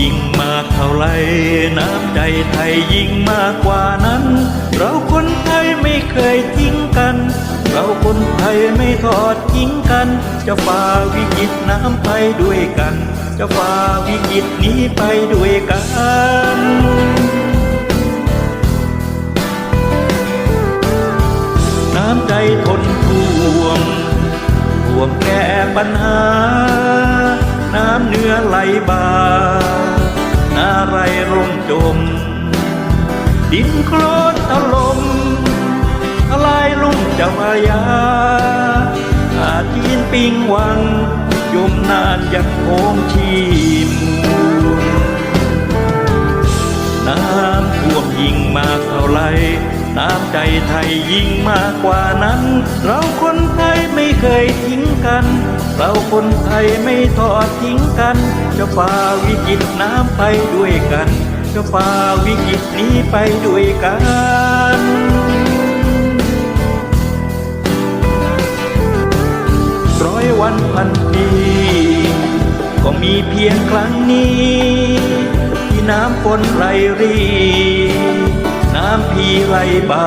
ยิงมาไรน้ำใจไทยยิ่งมากกว่านั้น เราคนไทยไม่เคยทิ้งกัน เราคนไทยไม่ทอดทิ้งกัน จะฝ่าวิกฤตน้ำไปด้วยกัน จะฝ่าวิกฤตนี้ไปด้วยกันน้ำใจทนท่วมท่วมแก้ปัญหาน้ำเนื้อไหลบ่า นาไรร่มจม ดินโคลนถล่มทลายลุ่มเจ้ายาอาจีนปิงวังยมนานยักโคงชีมูลน้ำท่วมยิ่งมากเท่าไรน้ำใจไทยยิ่งมากกว่านั้น เราคนไทย เคยทิ้งกัน เราคนไทยไม่ทอดทิ้งกัน จะฝ่าวิกฤตน้ำไปด้วยกัน จะฝ่าวิกฤตนี้ไปด้วยกันร้อยวันพันปีก็มีเพียงครั้งนี้ ที่น้ำฝนไหลรี น้ำพีไหลบา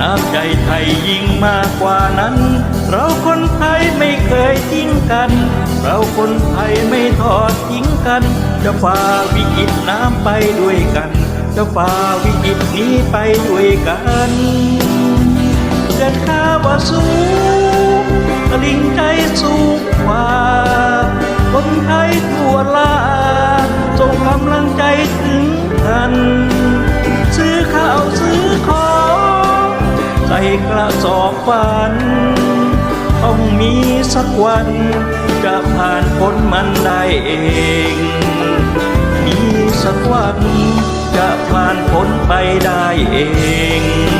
น้ำใจไทยยิ่งมากกว่านั้น เราคนไทยไม่เคยทิ้งกัน เราคนไทยไม่ทอดทิ้งกัน จะฝ่าวิกฤตน้ำไปด้วยกัน จะฝ่าวิกฤตนี้ไปด้วยกันเกิดข้าว่าสูง กระสอบฝัน ต้องมีสักวัน จะผ่านพ้นมันได้เอง มีสักวัน จะผ่านพ้นไปได้เอง